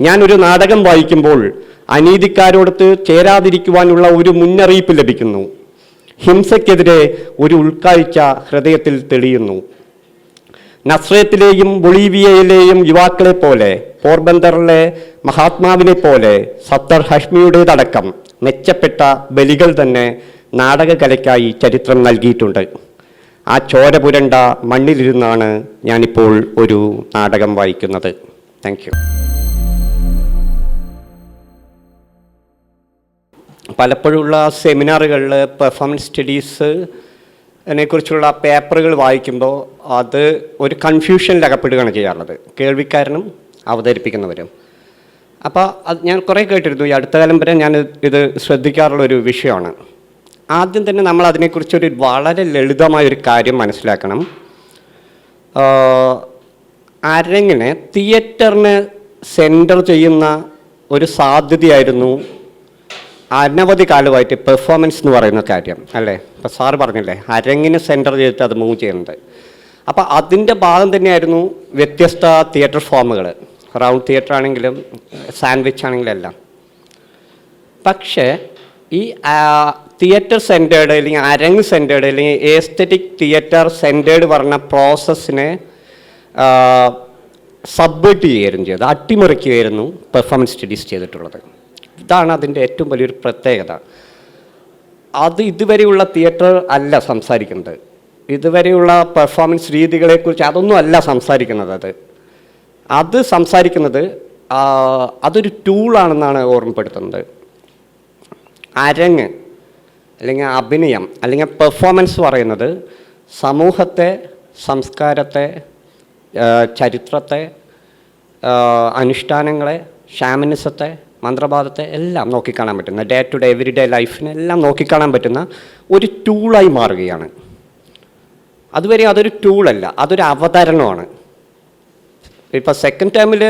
ഞാനൊരു നാടകം വായിക്കുമ്പോൾ അനീതിക്കാരോടത്ത് ചേരാതിരിക്കുവാനുള്ള ഒരു മുന്നറിയിപ്പ് ലഭിക്കുന്നു. ഹിംസയ്ക്കെതിരെ ഒരു ഉൾക്കാഴ്ച ഹൃദയത്തിൽ തെളിയുന്നു. നസ്രത്തിലെയും ബൊളീവിയയിലെയും യുവാക്കളെ പോലെ പോർബന്ദറിലെ മഹാത്മാവിനെ പോലെ സത്തർ ഹഷ്മിയുടേതടക്കം മെച്ചപ്പെട്ട ബലികൾ തന്നെ നാടകകലയ്ക്കായി ചരിത്രം നൽകിയിട്ടുണ്ട്. ആ ചോര പുരണ്ട മണ്ണിലിരുന്നാണ് ഞാനിപ്പോൾ ഒരു നാടകം വായിക്കുന്നത്. Thank you. പലപ്പോഴുള്ള സെമിനാറുകളിൽ പെർഫോമൻസ് സ്റ്റഡീസ് അതിനെക്കുറിച്ചുള്ള പേപ്പറുകൾ വായിക്കുമ്പോൾ അത് ഒരു കൺഫ്യൂഷനിൽ അകപ്പെടുകയാണ് ചെയ്യാറുള്ളത്. കേൾവിക്കാരനും അവതരിപ്പിക്കുന്നവരും. അപ്പോൾ അത് ഞാൻ കുറേ കേട്ടിരുന്നു. ഈ അടുത്ത കാലം വരെ ഞാൻ ഇത് ശ്രദ്ധിക്കാറുള്ള ഒരു വിഷയമാണ്. ആദ്യം തന്നെ നമ്മൾ അതിനെക്കുറിച്ചൊരു വളരെ ലളിതമായൊരു കാര്യം മനസ്സിലാക്കണം. അരങ്ങിനെ തിയേറ്ററിന് സെന്റർ ചെയ്യുന്ന ഒരു സാധ്യതയായിരുന്നു അനവധി കാലമായിട്ട് പെർഫോമൻസ് എന്ന് പറയുന്ന കാര്യം അല്ലേ? ഇപ്പോൾ സാറ് പറഞ്ഞില്ലേ അരങ്ങിന് സെന്റർ ചെയ്തിട്ട് അത് മൂവ് ചെയ്യുന്നത് അപ്പോൾ അതിന്റെ ഭാഗം തന്നെയായിരുന്നു വ്യത്യസ്ത തിയേറ്റർ ഫോമുകൾ റൗണ്ട് തിയേറ്റർ ആണെങ്കിലും സാൻഡ്വിച്ച് ആണെങ്കിലും എല്ലാം. പക്ഷേ ഈ തിയേറ്റർ സെന്റേഡ് അല്ലെങ്കിൽ അരങ്ങ് സെന്റേഡ് അല്ലെങ്കിൽ ഏസ്തറ്റിക് തിയേറ്റർ സെന്റേഡ് പറഞ്ഞ പ്രോസസ്സിനെ സബ്വേർട്ട് ചെയ്യുകയായിരുന്നു ചെയ്തത്. അട്ടിമറിക്കുകയായിരുന്നു പെർഫോമൻസ് സ്റ്റഡീസ് ചെയ്തിട്ടുള്ളത്. ഇതാണ് അതിന്റെ ഏറ്റവും വലിയൊരു പ്രത്യേകത. അത് ഇതുവരെയുള്ള തിയേറ്റർ അല്ല സംസാരിക്കുന്നത്. ഇതുവരെയുള്ള പെർഫോമൻസ് രീതികളെക്കുറിച്ച് അതൊന്നും അല്ല സംസാരിക്കുന്നത് അത്. അത് സംസാരിക്കുന്നത് അതൊരു ടൂളാണെന്നാണ് ഓർമ്മപ്പെടുത്തുന്നത്. അരങ്ങ് അല്ലെങ്കിൽ അഭിനയം അല്ലെങ്കിൽ പെർഫോമൻസ് പറയുന്നത് സമൂഹത്തെ സംസ്കാരത്തെ ചരിത്രത്തെ അനുഷ്ഠാനങ്ങളെ ഷാമിനിസത്തെ മന്ത്രവാദത്തെ എല്ലാം നോക്കിക്കാണാൻ പറ്റുന്ന day to day every day ലൈഫിനെല്ലാം നോക്കിക്കാണാൻ പറ്റുന്ന ഒരു ടൂളായി മാറുകയാണ്. അതുവരെ അതൊരു ടൂളല്ല അതൊരു അവതരണമാണ്. ഇപ്പോൾ സെക്കൻഡ് ടൈമിൽ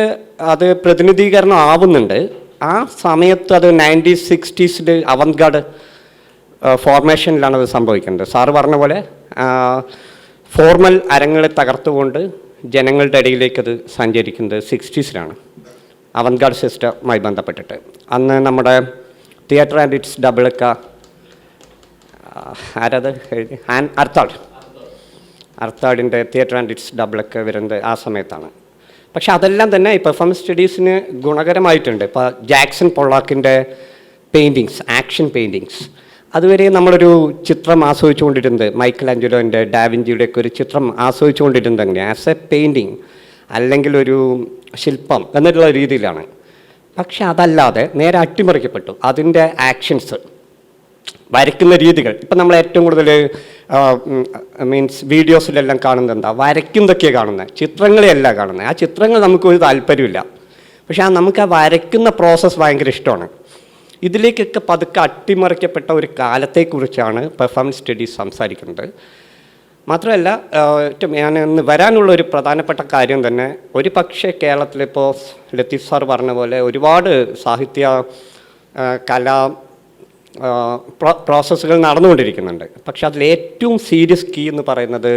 അത് പ്രതിനിധീകരണം ആവുന്നുണ്ട്. ആ സമയത്ത് അത് നയന്റീൻ സിക്സ്റ്റീസിൽ അവൻഗാർഡ് ഫോർമേഷനിലാണ് അത് സംഭവിക്കുന്നത്. സാറ് പറഞ്ഞ പോലെ ഫോർമൽ അരങ്ങളെ തകർത്തുകൊണ്ട് ജനങ്ങളുടെ ഇടയിലേക്ക് അത് സഞ്ചരിക്കുന്നത് സിക്സ്റ്റീസിലാണ് അവൻഗാർഡ് സിസ്റ്റവുമായി ബന്ധപ്പെട്ടിട്ട്. അന്ന് നമ്മുടെ തിയേറ്റർ ആൻഡ് ഇറ്റ്സ് ഡബിളക്ക ആരത്? ആൻഡ് അർത്താഡ് അർത്താഡിന്റെ തിയേറ്റർ ആൻഡ് ഇറ്റ്സ് ഡബിളൊക്കെ വരുന്നത് ആ സമയത്താണ്. പക്ഷെ അതെല്ലാം തന്നെ ഈ പെർഫോമൻസ് സ്റ്റഡീസിന് ഗുണകരമായിട്ടുണ്ട്. ഇപ്പോൾ ജാക്സൺ പൊള്ളാക്കിന്റെ പെയിന്റിങ്സ് ആക്ഷൻ പെയിന്റിങ്സ്. അതുവരെ നമ്മളൊരു ചിത്രം ആസ്വദിച്ചുകൊണ്ടിരുന്നത് മൈക്കിൾ ആഞ്ചലോന്റെ ഡാവിഞ്ചിയുടെ ഒക്കെ ഒരു ചിത്രം ആസ്വദിച്ചുകൊണ്ടിരുന്നത് അങ്ങനെ ആസ് എ പെയിന്റിങ്. അല്ലെങ്കിൽ ഒരു ശില്പം എന്നുള്ള രീതിയിലാണ്. പക്ഷെ അതല്ലാതെ നേരെ അട്ടിമറിക്കപ്പെട്ടു. അതിന്റെ ആക്ഷൻസ് വരയ്ക്കുന്ന രീതികൾ. ഇപ്പം നമ്മൾ ഏറ്റവും കൂടുതൽ മീൻസ് വീഡിയോസിലെല്ലാം കാണുന്നത് എന്താ? വരയ്ക്കുന്നതൊക്കെയാണ് കാണുന്നത് ചിത്രങ്ങളെയല്ല കാണുന്നത് ആ ചിത്രങ്ങൾ നമുക്കൊരു താല്പര്യമില്ല. പക്ഷെ ആ നമുക്ക് ആ വരയ്ക്കുന്ന പ്രോസസ്സ് ഭയങ്കര ഇഷ്ടമാണ്. ഇതിലേക്കൊക്കെ പതുക്കെ അട്ടിമറിക്കപ്പെട്ട ഒരു കാലത്തെക്കുറിച്ചാണ് പെർഫോമൻസ് സ്റ്റഡീസ് സംസാരിക്കുന്നത്. മാത്രമല്ല ഞാൻ ഇന്ന് വരാനുള്ള ഒരു പ്രധാനപ്പെട്ട കാര്യം തന്നെ ഒരു പക്ഷേ കേരളത്തിലിപ്പോൾ ലത്തീഫ് സാർ പറഞ്ഞ പോലെ ഒരുപാട് സാഹിത്യ കലാ കല പ്രോസസ്സുകൾ നടന്നുകൊണ്ടിരിക്കുന്നുണ്ട്. പക്ഷെ അതിൽ ഏറ്റവും സീരിയസ് കീ എന്ന് പറയുന്നത്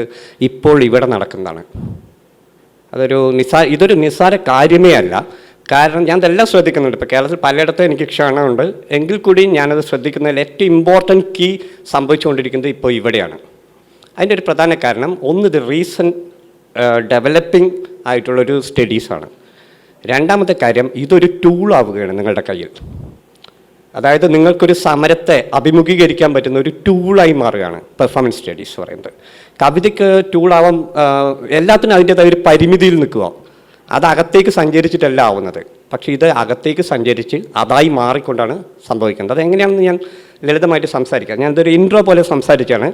ഇപ്പോൾ ഇവിടെ നടക്കുന്നതാണ്. അതൊരു നിസാ ഇതൊരു നിസ്സാര കാര്യമേ അല്ല. കാരണം ഞാൻ ഇതെല്ലാം ശ്രദ്ധിക്കുന്നുണ്ട്. ഇപ്പോൾ കേരളത്തിൽ പലയിടത്തും എനിക്ക് ക്ഷണമുണ്ട്. എങ്കിൽ കൂടി ഞാനത് ശ്രദ്ധിക്കുന്നതിൽ ഏറ്റവും ഇമ്പോർട്ടന്റ് കീ സംഭവിച്ചുകൊണ്ടിരിക്കുന്നത് ഇപ്പോൾ ഇവിടെയാണ്. അതിന്റെ ഒരു പ്രധാന കാരണം ഒന്ന് ഇത് റീസെന്റ് ഡെവലപ്പിംഗ് ആയിട്ടുള്ളൊരു സ്റ്റഡീസാണ് രണ്ടാമത്തെ കാര്യം ഇതൊരു ടൂളാവുകയാണ് നിങ്ങളുടെ കയ്യിൽ. അതായത് നിങ്ങൾക്കൊരു സമരത്തെ അഭിമുഖീകരിക്കാൻ പറ്റുന്ന ഒരു ടൂളായി മാറുകയാണ് പെർഫോമൻസ് സ്റ്റഡീസ് പറയുന്നത്. കവിതയ്ക്ക് ടൂളാവാൻ എല്ലാത്തിനും അതിന്റെതായ ഒരു പരിമിതിയിൽ നിൽക്കുക. അത് അകത്തേക്ക് സഞ്ചരിച്ചിട്ടല്ല ആവുന്നത്. പക്ഷേ ഇത് അകത്തേക്ക് സഞ്ചരിച്ച് അതായി മാറിക്കൊണ്ടാണ് സംഭവിക്കുന്നത്. അതെങ്ങനെയാണെന്ന് ഞാൻ ലളിതമായിട്ട് സംസാരിക്കാം. ഞാൻ ഇതൊരു ഇൻട്രോ പോലെ സംസാരിച്ചാണ്.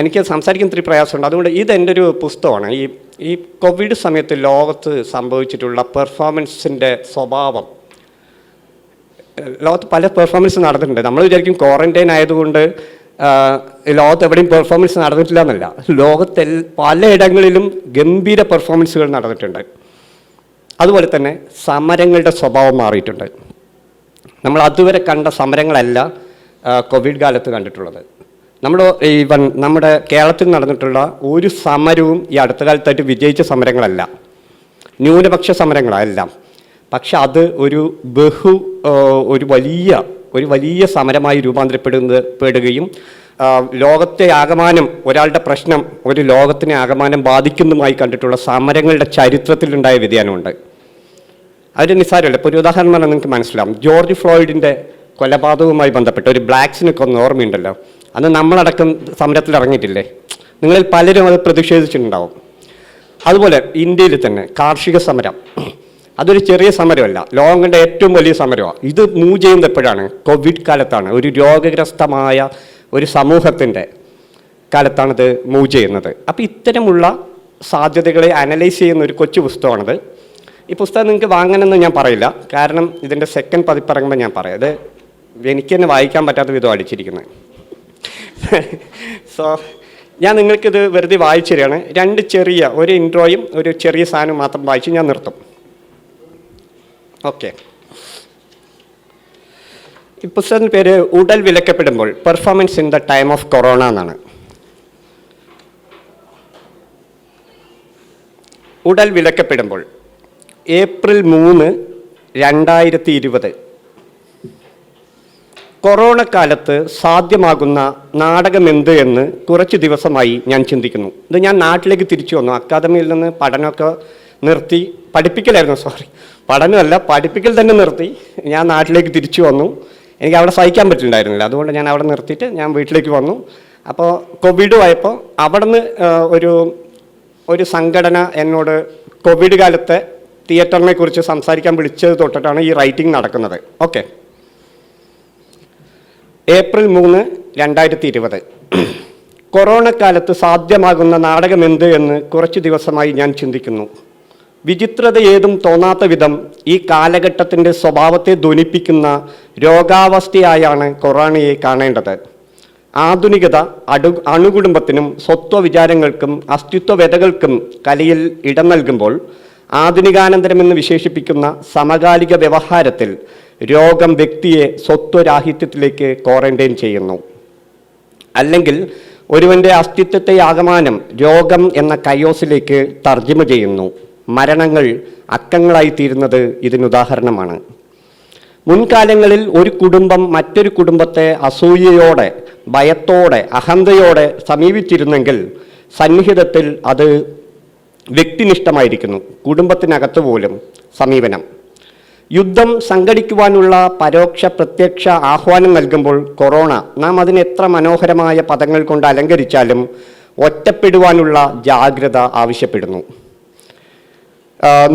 എനിക്ക് സംസാരിക്കാൻ ഇത്തിരി പ്രയാസമുണ്ട്. അതുകൊണ്ട് ഇതെന്റെ ഒരു പുസ്തകമാണ്. ഈ ഈ കോവിഡ് സമയത്ത് ലോകത്ത് സംഭവിച്ചിട്ടുള്ള പെർഫോമൻസിന്റെ സ്വഭാവം. ലോകത്ത് പല പെർഫോമൻസ് നടന്നിട്ടുണ്ട്. നമ്മൾ വിചാരിക്കും ക്വാറന്റൈൻ ആയതുകൊണ്ട് ലോകത്ത് എവിടെയും പെർഫോമൻസ് നടന്നിട്ടില്ല എന്നല്ല ലോകത്തെ പലയിടങ്ങളിലും ഗംഭീര പെർഫോമൻസുകൾ നടന്നിട്ടുണ്ട്. അതുപോലെ തന്നെ സമരങ്ങളുടെ സ്വഭാവം മാറിയിട്ടുണ്ട്. നമ്മൾ അതുവരെ കണ്ട സമരങ്ങളല്ല കോവിഡ് കാലത്ത് കണ്ടിട്ടുള്ളത്. നമ്മൾ ഈവൻ നമ്മുടെ കേരളത്തിൽ നടന്നിട്ടുള്ള ഒരു സമരവും ഈ അടുത്ത കാലത്തായിട്ട് വിജയിച്ച സമരങ്ങളല്ല. ന്യൂനപക്ഷ സമരങ്ങളെല്ലാം പക്ഷെ അത് ഒരു ബഹു ഒരു വലിയ ഒരു വലിയ സമരമായി രൂപാന്തരപ്പെടുന്നത് പെടുകയും ലോകത്തെ ആകമാനം ഒരാളുടെ പ്രശ്നം ഒരു ലോകത്തിനെ ആകമാനം ബാധിക്കുന്നതുമായി കണ്ടിട്ടുള്ള സമരങ്ങളുടെ ചരിത്രത്തിലുണ്ടായ വ്യതിയാനമുണ്ട്. അതിന് നിസ്സാരമല്ല. ഇപ്പോൾ ഒരു ഉദാഹരണം പറഞ്ഞാൽ നിങ്ങൾക്ക് മനസ്സിലാവും. ജോർജ് ഫ്ലോയിഡിന്റെ കൊലപാതകവുമായി ബന്ധപ്പെട്ട് ഒരു ബ്ലാക്സിനൊക്കെ ഒന്ന് ഓർമ്മയുണ്ടല്ലോ. അന്ന് നമ്മളടക്കം സമരത്തിൽ ഇറങ്ങിയിട്ടില്ലേ നിങ്ങളിൽ പലരും അത് പ്രതിഷേധിച്ചിട്ടുണ്ടാവും. അതുപോലെ ഇന്ത്യയിൽ തന്നെ കാർഷിക സമരം. അതൊരു ചെറിയ സമരമല്ല ലോകങ്ങളുടെ ഏറ്റവും വലിയ സമരമാണ് ഇത് മൂവ് ചെയ്യുന്നത് എപ്പോഴാണ് കോവിഡ് കാലത്താണ് ഒരു രോഗഗ്രസ്തമായ ഒരു സമൂഹത്തിന്റെ കാലത്താണിത് മൂവ് ചെയ്യുന്നത്. അപ്പോൾ ഇത്തരമുള്ള സാധ്യതകളെ അനലൈസ് ചെയ്യുന്ന ഒരു കൊച്ചു പുസ്തകമാണിത്. ഈ പുസ്തകം നിങ്ങൾക്ക് വാങ്ങണമെന്ന് ഞാൻ പറയില്ല. കാരണം ഇതിന്റെ സെക്കൻഡ് പതിപ്പിറങ്ങുമ്പോൾ ഞാൻ പറയാം. അത് എനിക്ക് തന്നെ വായിക്കാൻ പറ്റാത്ത വിധം അടിച്ചിരിക്കുന്നത്. സോ ഞാൻ നിങ്ങൾക്കിത് വെറുതെ വായിച്ചു തരികയാണ്. രണ്ട് ചെറിയ ഒരു ഇൻട്രോയും ഒരു ചെറിയ സാധനം മാത്രം വായിച്ച് ഞാൻ നിർത്തും. ഓക്കെ ഈ പുസ്തകത്തിന്റെ പേര് ഉടൽ വിലക്കപ്പെടുമ്പോൾ performance in the time of corona എന്നാണ്. ഉടൽ വിലക്കപ്പെടുമ്പോൾ ഏപ്രിൽ മൂന്ന് രണ്ടായിരത്തി ഇരുപത് കൊറോണ കാലത്ത് സാധ്യമാകുന്ന നാടകമെന്ത് എന്ന് കുറച്ച് ദിവസമായി ഞാൻ ചിന്തിക്കുന്നു. ഇത് ഞാൻ നാട്ടിലേക്ക് തിരിച്ചു വന്നു. അക്കാദമിയിൽ നിന്ന് പഠനമൊക്കെ നിർത്തി. പഠിപ്പിക്കലായിരുന്നു സോറി പഠനമല്ല പഠിപ്പിക്കൽ തന്നെ നിർത്തി. ഞാൻ നാട്ടിലേക്ക് തിരിച്ചു വന്നു. എനിക്ക് അവിടെ സഹിക്കാൻ പറ്റുന്നുണ്ടായിരുന്നില്ല അതുകൊണ്ട് ഞാൻ അവിടെ നിർത്തിയിട്ട് ഞാൻ വീട്ടിലേക്ക് വന്നു. അപ്പോൾ കോവിഡ് ആയപ്പോൾ അവിടെ നിന്ന് ഒരു ഒരു സംഘടന എന്നോട് കോവിഡ് കാലത്തെ തിയേറ്ററിനെ കുറിച്ച് സംസാരിക്കാൻ വിളിച്ചത് തൊട്ടിട്ടാണ് ഈ റൈറ്റിംഗ് നടക്കുന്നത്. ഓക്കെ ഏപ്രിൽ മൂന്ന് രണ്ടായിരത്തി ഇരുപത് കൊറോണ കാലത്ത് സാധ്യമാകുന്ന നാടകമെന്ത് എന്ന് കുറച്ച് ദിവസമായി ഞാൻ ചിന്തിക്കുന്നു. വിചിത്രത ഏതും തോന്നാത്ത വിധം ഈ കാലഘട്ടത്തിന്റെ സ്വഭാവത്തെ ധ്വനിപ്പിക്കുന്ന രോഗാവസ്ഥയായാണ് കൊറോണയെ കാണേണ്ടത്. ആധുനികത അടു അണുകുടുംബത്തിനും സ്വത്വവിചാരങ്ങൾക്കും അസ്തിത്വവ്യതകൾക്കും കലയിൽ ഇടം നൽകുമ്പോൾ ആധുനികാനന്തരമെന്ന് വിശേഷിപ്പിക്കുന്ന സമകാലിക വ്യവഹാരത്തിൽ രോഗം വ്യക്തിയെ സ്വത്വരാഹിത്യത്തിലേക്ക് ക്വാറന്റൈൻ ചെയ്യുന്നു. അല്ലെങ്കിൽ ഒരുവന്റെ അസ്തിത്വത്തെ ആകമാനം രോഗം എന്ന കയോസിലേക്ക് തർജമ ചെയ്യുന്നു. മരണങ്ങൾ അക്കങ്ങളായി തീരുന്നത് ഇതിനുദാഹരണമാണ് മുൻകാലങ്ങളിൽ ഒരു കുടുംബം മറ്റൊരു കുടുംബത്തെ അസൂയയോടെ ഭയത്തോടെ അഹന്തയോടെ സമീപിച്ചിരുന്നെങ്കിൽ സന്നിഹിതത്തിൽ അത് വ്യക്തിനിഷ്ഠമായിരിക്കുന്നു. കുടുംബത്തിനകത്ത് പോലും സമീപനം. യുദ്ധം സംഘടിക്കുവാനുള്ള പരോക്ഷ പ്രത്യക്ഷ ആഹ്വാനം നൽകുമ്പോൾ കൊറോണ നാം അതിന് എത്ര മനോഹരമായ പദങ്ങൾ കൊണ്ട് അലങ്കരിച്ചാലും ഒറ്റപ്പെടുവാനുള്ള ജാഗ്രത ആവശ്യപ്പെടുന്നു.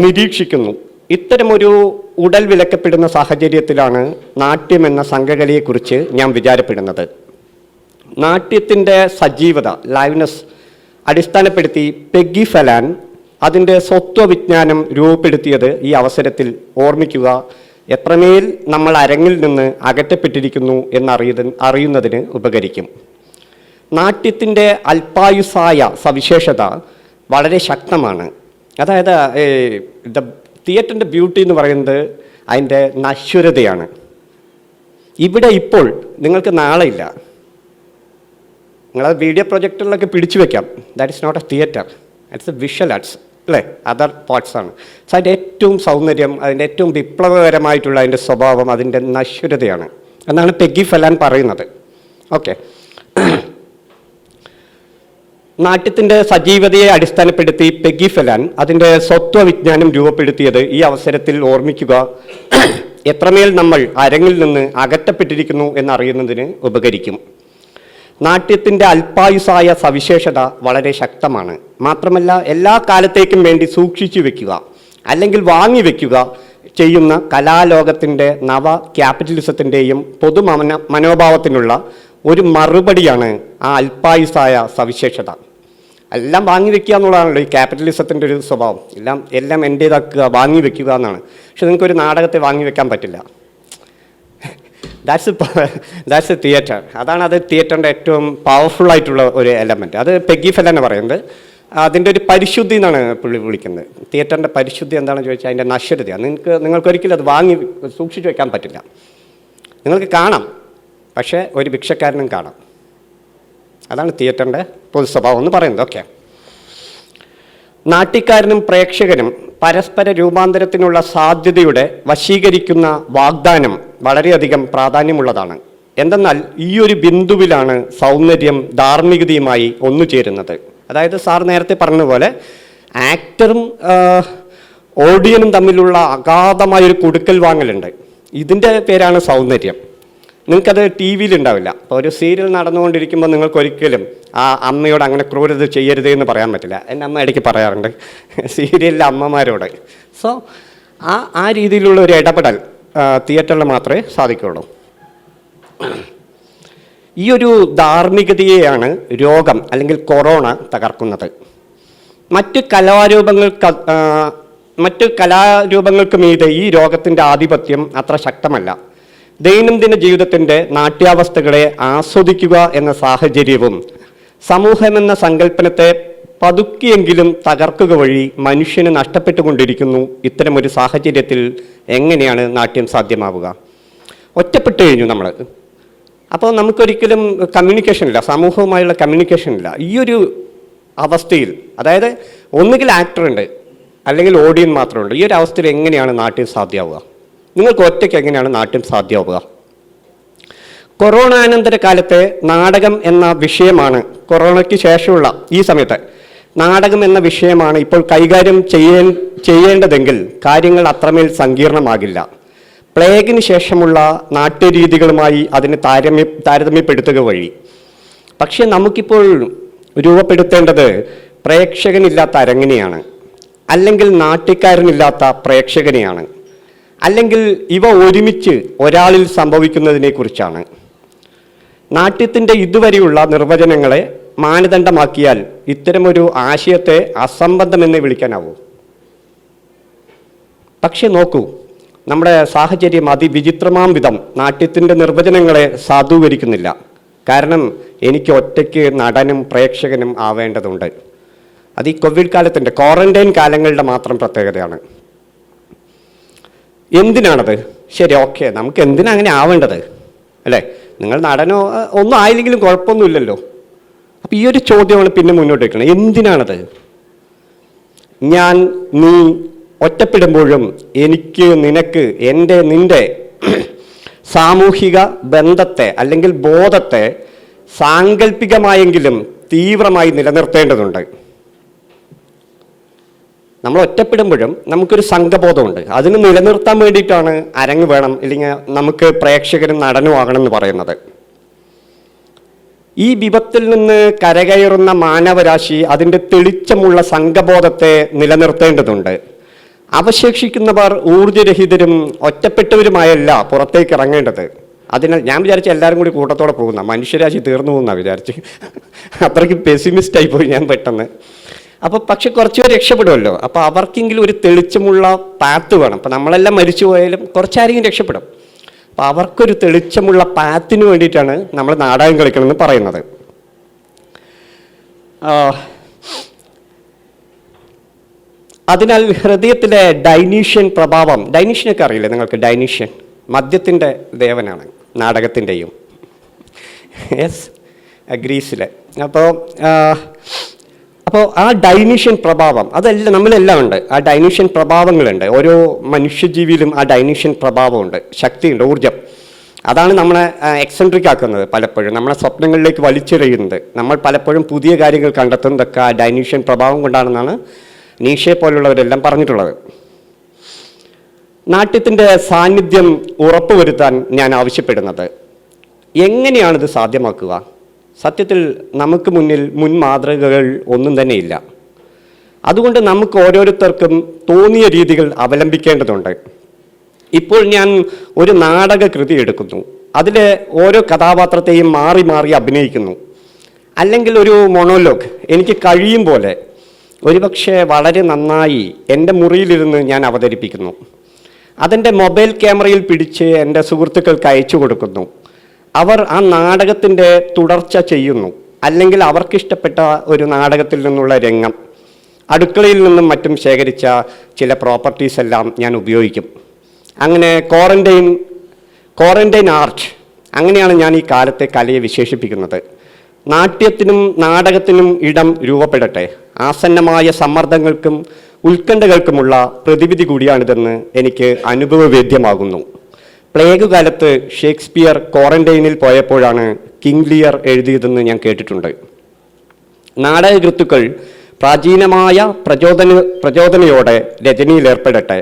നിരീക്ഷിക്കുന്നു. ഇത്തരമൊരു ഉടൽ വിലക്കപ്പെടുന്ന സാഹചര്യത്തിലാണ് നാട്യം എന്ന സംഘകലയെക്കുറിച്ച് ഞാൻ വിചാരപ്പെടുന്നത്. നാട്യത്തിന്റെ സജീവത ലൈവ്നെസ് അടിസ്ഥാനപ്പെടുത്തി പെഗ്ഗി ഫലാൻ അതിന്റെ സ്വത്വവിജ്ഞാനം രൂപപ്പെടുത്തിയത് ഈ അവസരത്തിൽ ഓർമ്മിക്കുക എത്രമേൽ നമ്മൾ അരങ്ങിൽ നിന്ന് അകറ്റപ്പെട്ടിരിക്കുന്നു എന്നറിയ അറിയുന്നതിന് ഉപകരിക്കും. നാട്യത്തിന്റെ അല്പായുസായ സവിശേഷത വളരെ ശക്തമാണ്. അതായത് ദ തിയേറ്ററിന്റെ ബ്യൂട്ടി എന്ന് പറയുന്നത് അതിന്റെ നശ്വരതയാണ്. ഇവിടെ ഇപ്പോൾ നിങ്ങൾക്ക് നാളെ ഇല്ല. നിങ്ങളത് വീഡിയോ പ്രൊജക്ടറിലൊക്കെ പിടിച്ചു വെക്കാം. That is not a theatre it's a visual arts അല്ലേ? അതർ പാർട്സാണ് സോ അതിന്റെ ഏറ്റവും സൗന്ദര്യം അതിന്റെ ഏറ്റവും വിപ്ലവകരമായിട്ടുള്ള അതിന്റെ സ്വഭാവം അതിന്റെ നശ്വരതയാണ്. എന്നാണ് പെഗ്ഗി ഫലാൻ പറയുന്നത്. ഓക്കെ നാട്യത്തിന്റെ സജീവതയെ അടിസ്ഥാനപ്പെടുത്തി പെഗ്ഗി ഫെലാൻ അതിന്റെ സ്വത്വവിജ്ഞാനം രൂപപ്പെടുത്തിയത് ഈ അവസരത്തിൽ ഓർമ്മിക്കുക. എത്രമേൽ നമ്മൾ അരങ്ങിൽ നിന്ന് അകറ്റപ്പെട്ടിരിക്കുന്നു എന്നറിയുന്നതിന് ഉപകരിക്കും. നാട്യത്തിന്റെ അല്പായുസായ സവിശേഷത വളരെ ശക്തമാണ്. മാത്രമല്ല എല്ലാ കാലത്തേക്കും വേണ്ടി സൂക്ഷിച്ചു വെക്കുക അല്ലെങ്കിൽ വാങ്ങി വെക്കുക ചെയ്യുന്ന കലാലോകത്തിന്റെ നവ ക്യാപിറ്റലിസത്തിന്റെയും പൊതു മനോഭാവത്തിനുള്ള ഒരു മറുപടിയാണ് ആ അല്പായുസായ സവിശേഷത. എല്ലാം വാങ്ങി വെക്കുക എന്നുള്ളതാണല്ലോ ഈ ക്യാപിറ്റലിസത്തിന്റെ ഒരു സ്വഭാവം. എല്ലാം എല്ലാം എന്റേതാക്കുക വാങ്ങി വെക്കുക എന്നാണ്. പക്ഷെ നിങ്ങൾക്കൊരു നാടകത്തെ വാങ്ങി വെക്കാൻ പറ്റില്ല. ദാറ്റ്സ് ദാറ്റ്സ് എ തിയേറ്റർ അതാണ് അത് തിയേറ്ററിന്റെ ഏറ്റവും പവർഫുൾ ആയിട്ടുള്ള ഒരു എലമെന്റ് അത് പെഗ്ഗി എന്ന് പറയുന്നത്. അതിന്റെ ഒരു പരിശുദ്ധി എന്നാണ് പുള്ളി വിളിക്കുന്നത്. തിയേറ്ററിന്റെ പരിശുദ്ധി എന്താണെന്ന് ചോദിച്ചാൽ അതിന്റെ നശ്വരതയാണ് നിങ്ങൾക്ക് നിങ്ങൾക്ക് നിങ്ങൾക്കൊരിക്കലും അത് വാങ്ങി സൂക്ഷിച്ചു വെക്കാൻ പറ്റില്ല. നിങ്ങൾക്ക് കാണാം. പക്ഷേ ഒരു ഭിക്ഷക്കാരനും കാണാം. അതാണ് തിയേറ്ററിന്റെ പൊതു സ്വഭാവം എന്ന് പറയുന്നത്. ഓക്കെ നാട്ടിക്കാരനും പ്രേക്ഷകനും പരസ്പര രൂപാന്തരത്തിനുള്ള സാധ്യതയുടെ വശീകരിക്കുന്ന വാഗ്ദാനം വളരെയധികം പ്രാധാന്യമുള്ളതാണ്. എന്തെന്നാൽ ഈ ഒരു ബിന്ദുവിലാണ് സൗന്ദര്യം ധാർമ്മികതയുമായി ഒന്നുചേരുന്നത്. അതായത് സാർ നേരത്തെ പറഞ്ഞതുപോലെ ആക്ടറും ഓഡിയനും തമ്മിലുള്ള അഗാധമായ ഒരു കൊടുക്കൽ വാങ്ങലുണ്ട്. ഇതിന്റെ പേരാണ് സൗന്ദര്യം. നിങ്ങൾക്കത് ടി വിയിൽ ഉണ്ടാവില്ല. അപ്പോൾ ഒരു സീരിയൽ നടന്നുകൊണ്ടിരിക്കുമ്പോൾ നിങ്ങൾക്കൊരിക്കലും ആ അമ്മയോട് അങ്ങനെ ക്രൂരത ചെയ്യരുത് എന്ന് പറയാൻ പറ്റില്ല. എന്റെ അമ്മ ഇടയ്ക്ക് പറയാറുണ്ട് സീരിയലിലെ അമ്മമാരോട്. സോ ആ ആ രീതിയിലുള്ള ഒരു ഇടപെടൽ തിയേറ്ററിൽ മാത്രമേ സാധിക്കുകയുള്ളൂ. ഈ ഒരു ധാർമ്മികതയെയാണ് രോഗം അല്ലെങ്കിൽ കൊറോണ തകർക്കുന്നത്. മറ്റ് കലാരൂപങ്ങൾക്ക് ആ, മറ്റ് കലാരൂപങ്ങൾക്ക് മീതെ ഈ രോഗത്തിന്റെ ആധിപത്യം അത്ര ശക്തമല്ല. ദൈനംദിന ജീവിതത്തിന്റെ നാട്യാവസ്ഥകളെ ആസ്വദിക്കുക എന്ന സാഹചര്യവും സമൂഹമെന്ന സങ്കല്പനത്തെ പതുക്കിയെങ്കിലും തകർക്കുക വഴി മനുഷ്യന് നഷ്ടപ്പെട്ടുകൊണ്ടിരിക്കുന്നു ഇത്തരമൊരു സാഹചര്യത്തിൽ എങ്ങനെയാണ് നാട്യം സാധ്യമാവുക? ഒറ്റപ്പെട്ട് കഴിഞ്ഞു നമ്മൾ അപ്പോൾ നമുക്കൊരിക്കലും കമ്മ്യൂണിക്കേഷൻ ഇല്ല സമൂഹവുമായുള്ള കമ്മ്യൂണിക്കേഷൻ ഇല്ല. ഈ ഒരു അവസ്ഥയിൽ അതായത് ഒന്നുകിൽ ആക്ടറുണ്ട് അല്ലെങ്കിൽ ഓഡിയൻ ഉള്ളൂ ഈ ഒരു അവസ്ഥയിൽ എങ്ങനെയാണ് നാട്യം സാധ്യമാവുക? നിങ്ങൾക്ക് ഒറ്റയ്ക്ക് എങ്ങനെയാണ് നാട്യം സാധ്യമാവുക? കൊറോണാനന്തര കാലത്തെ നാടകം എന്ന വിഷയമാണ് കൊറോണയ്ക്ക് ശേഷമുള്ള ഈ സമയത്ത് നാടകം എന്ന വിഷയമാണ് ഇപ്പോൾ കൈകാര്യം ചെയ്യേ ചെയ്യേണ്ടതെങ്കിൽ കാര്യങ്ങൾ അത്രമേൽ സങ്കീർണമാകില്ല. പ്ലേഗിന് ശേഷമുള്ള നാട്യരീതികളുമായി അതിനെ താരമ്യ താരതമ്യപ്പെടുത്തുക വഴി. പക്ഷേ നമുക്കിപ്പോൾ രൂപപ്പെടുത്തേണ്ടത് പ്രേക്ഷകനില്ലാത്ത അരങ്ങിനെയാണ്. അല്ലെങ്കിൽ നാട്യക്കാരനില്ലാത്ത പ്രേക്ഷകനെയാണ്. അല്ലെങ്കിൽ ഇവ ഒരുമിച്ച് ഒരാളിൽ സംഭവിക്കുന്നതിനെക്കുറിച്ചാണ്. നാട്യത്തിന്റെ ഇതുവരെയുള്ള നിർവചനങ്ങളെ മാനദണ്ഡമാക്കിയാൽ ഇത്തരമൊരു ആശയത്തെ അസംബന്ധമെന്ന് വിളിക്കാനാവൂ. പക്ഷെ നോക്കൂ നമ്മുടെ സാഹചര്യം അതിവിചിത്രമാം വിധം നാട്യത്തിന്റെ നിർവചനങ്ങളെ സാധൂകരിക്കുന്നില്ല. കാരണം എനിക്ക് ഒറ്റയ്ക്ക് നടനും പ്രേക്ഷകനും ആവേണ്ടതുണ്ട്. അത് ഈ കോവിഡ് കാലത്തിന്റെ ക്വാറന്റൈൻ കാലങ്ങളുടെ മാത്രം പ്രത്യേകതയാണ്. എന്തിനാണത്? ശരി ഓക്കെ നമുക്ക് എന്തിനാ അങ്ങനെ ആവേണ്ടത്? അല്ലേ? നിങ്ങൾ നടനോ ഒന്നും ആയില്ലെങ്കിലും കുഴപ്പമൊന്നുമില്ലല്ലോ. അപ്പം ഈ ഒരു ചോദ്യമാണ് പിന്നെ മുന്നോട്ട് വയ്ക്കുന്നത് എന്തിനാണത്? ഞാൻ നീ ഒറ്റപ്പെടുമ്പോഴും എനിക്ക് നിനക്ക് എന്റെ നിന്റെ സാമൂഹിക ബന്ധത്തെ അല്ലെങ്കിൽ ബോധത്തെ സാങ്കല്പികമായെങ്കിലും തീവ്രമായി നിലനിർത്തേണ്ടതുണ്ട്. നമ്മൾ ഒറ്റപ്പെടുമ്പോഴും നമുക്കൊരു സംഘബോധമുണ്ട്. അതിന് നിലനിർത്താൻ വേണ്ടിയിട്ടാണ് അരങ്ങ് വേണം ഇല്ലെങ്കിൽ നമുക്ക് പ്രേക്ഷകരും നടനുമാകണം എന്ന് പറയുന്നത്. ഈ വിപത്തിൽ നിന്ന് കരകയറുന്ന മാനവരാശി അതിന്റെ തെളിച്ചമുള്ള സംഘബോധത്തെ നിലനിർത്തേണ്ടതുണ്ട്. അവശേഷിക്കുന്നവർ ഊർജരഹിതരും ഒറ്റപ്പെട്ടവരുമായല്ല പുറത്തേക്ക് ഇറങ്ങേണ്ടത്. അതിനാൽ ഞാൻ വിചാരിച്ച എല്ലാവരും കൂടി കൂട്ടത്തോടെ പോകുന്ന മനുഷ്യരാശി തീർന്നു പോകുന്ന വിചാരിച്ച്. അത്രയ്ക്ക് പെസിമിസ്റ്റ് പോയി ഞാൻ പെട്ടെന്ന്. അപ്പോൾ പക്ഷെ കുറച്ചുപേർ രക്ഷപ്പെടുമല്ലോ. അപ്പോൾ അവർക്കെങ്കിലും ഒരു തെളിച്ചമുള്ള പാത്ത് വേണം. അപ്പോൾ നമ്മളെല്ലാം മരിച്ചു പോയാലും കുറച്ചാരെങ്കിലും രക്ഷപ്പെടും. അപ്പോൾ അവർക്കൊരു തെളിച്ചമുള്ള പാത്തിന് വേണ്ടിയിട്ടാണ് നമ്മൾ നാടകം കളിക്കണമെന്ന് പറയുന്നത്. അതിനാൽ ഹൃദയത്തിലെ ഡൈനീഷ്യൻ പ്രഭാവം ഡൈനീഷ്യനൊക്കെ അറിയില്ലേ നിങ്ങൾക്ക്? ഡൈനീഷ്യൻ മദ്യത്തിന്റെ ദേവനാണ് നാടകത്തിന്റെയും. യെസ് ഗ്രീസിലെ. അപ്പോൾ അപ്പോൾ ആ ഡൈനീഷ്യൻ പ്രഭാവം അതെല്ലാം നമ്മളെല്ലാം ഉണ്ട്. ആ ഡൈനീഷ്യൻ പ്രഭാവങ്ങളുണ്ട്. ഓരോ മനുഷ്യജീവിയിലും ആ ഡൈനീഷ്യൻ പ്രഭാവമുണ്ട്. ശക്തിയുണ്ട് ഊർജം അതാണ് നമ്മളെ എക്സെൻട്രിക് ആക്കുന്നത് പലപ്പോഴും. നമ്മളെ സ്വപ്നങ്ങളിലേക്ക് വലിച്ചെറിയുന്നത്. നമ്മൾ പലപ്പോഴും പുതിയ കാര്യങ്ങൾ കണ്ടെത്തുന്നതൊക്കെ ആ ഡൈനീഷ്യൻ പ്രഭാവം കൊണ്ടാണെന്നാണ് നീഷയെ പോലുള്ളവരെല്ലാം പറഞ്ഞിട്ടുള്ളത്. നാട്യത്തിന്റെ സാന്നിധ്യം ഉറപ്പുവരുത്താൻ ഞാൻ ആവശ്യപ്പെടുന്നത്. എങ്ങനെയാണിത് സാധ്യമാക്കുക? സത്യത്തിൽ നമുക്ക് മുന്നിൽ മുൻ മാതൃകകൾ ഒന്നും തന്നെ ഇല്ല അതുകൊണ്ട് നമുക്ക് ഓരോരുത്തർക്കും തോന്നിയ രീതികൾ അവലംബിക്കേണ്ടതുണ്ട്. ഇപ്പോൾ ഞാൻ ഒരു നാടക കൃതി എടുക്കുന്നു. അതിലെ ഓരോ കഥാപാത്രത്തെയും മാറി മാറി അഭിനയിക്കുന്നു. അല്ലെങ്കിൽ ഒരു മൊണോലോഗ് എനിക്ക് കഴിയും പോലെ. ഒരുപക്ഷെ വളരെ നന്നായി എന്റെ മുറിയിലിരുന്ന് ഞാൻ അവതരിപ്പിക്കുന്നു. അതെന്റെ മൊബൈൽ ക്യാമറയിൽ പിടിച്ച് എന്റെ സുഹൃത്തുക്കൾക്ക് അയച്ചു കൊടുക്കുന്നു. അവർ ആ നാടകത്തിന്റെ തുടർച്ച ചെയ്യുന്നു. അല്ലെങ്കിൽ അവർക്കിഷ്ടപ്പെട്ട ഒരു നാടകത്തിൽ നിന്നുള്ള രംഗം. അടുക്കളയിൽ നിന്നും മറ്റും ശേഖരിച്ച ചില പ്രോപ്പർട്ടീസ് എല്ലാം ഞാൻ ഉപയോഗിക്കും. അങ്ങനെ ക്വാറന്റൈൻ ക്വാറന്റൈൻ ആർട്ട് അങ്ങനെയാണ് ഞാൻ ഈ കാലത്തെ കലയെ വിശേഷിപ്പിക്കുന്നത്. നാട്യത്തിനും നാടകത്തിനും ഇടം രൂപപ്പെടട്ടെ. ആസന്നമായ സമ്മർദ്ദങ്ങൾക്കും ഉത്കണ്ഠകൾക്കുമുള്ള പ്രതിവിധി കൂടിയാണിതെന്ന് എനിക്ക് അനുഭവവേദ്യമാകുന്നു. പ്ലേഗ് കാലത്ത് ഷേക്സ്പിയർ ക്വാറന്റൈനിൽ പോയപ്പോഴാണ് കിങ് ലിയർ എഴുതിയതെന്ന് ഞാൻ കേട്ടിട്ടുണ്ട്. നാടകകൃത്തുക്കൾ പ്രാചീനമായ പ്രചോദന പ്രചോദനയോടെ രചനയിൽ ഏർപ്പെടട്ടെ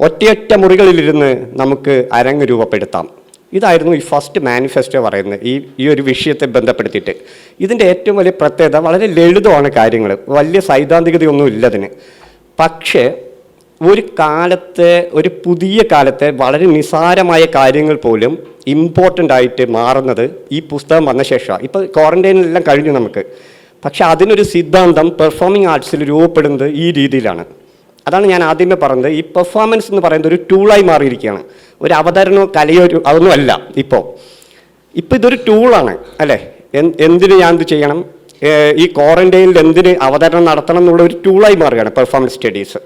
ഒറ്റയൊറ്റ മുറികളിലിരുന്ന് നമുക്ക് അരങ്ങ് രൂപപ്പെടുത്താം. ഇതായിരുന്നു ഈ ഫസ്റ്റ് മാനിഫെസ്റ്റോ പറയുന്നത് ഈ ഈ ഒരു വിഷയത്തെ ബന്ധപ്പെടുത്തിയിട്ട്. ഇതിന്റെ ഏറ്റവും വലിയ പ്രത്യേകത വളരെ ലളിതമാണ് കാര്യങ്ങൾ. വലിയ സൈദ്ധാന്തികതയൊന്നും ഇല്ലതിന് പക്ഷേ ഒരു കാലത്തെ ഒരു പുതിയ കാലത്തെ വളരെ നിസാരമായ കാര്യങ്ങൾ പോലും ഇമ്പോർട്ടന്റ് ആയിട്ട് മാറുന്നത് ഈ പുസ്തകം വന്ന ശേഷമാണ്. ഇപ്പോൾ ക്വാറന്റൈനിലെല്ലാം കഴിഞ്ഞു നമുക്ക്. പക്ഷെ അതിനൊരു സിദ്ധാന്തം പെർഫോമിംഗ് ആർട്സിൽ രൂപപ്പെടുന്നത് ഈ രീതിയിലാണ്. അതാണ് ഞാൻ ആദ്യമേ പറഞ്ഞത്. ഈ പെർഫോമൻസ് എന്ന് പറയുന്നത് ഒരു ടൂളായി മാറിയിരിക്കുകയാണ്. ഒരു അവതരണമോ കലയോ അതൊന്നും അല്ല ഇപ്പോൾ ഇപ്പോൾ ഇതൊരു ടൂളാണ് അല്ലേ? എന്തിന് ഞാൻ ഇത് ചെയ്യണം? ഈ ക്വാറന്റൈനിൽ എന്തിന് അവതരണം നടത്തണം എന്നുള്ള ഒരു ടൂളായി മാറുകയാണ് പെർഫോമൻസ് സ്റ്റഡീസ്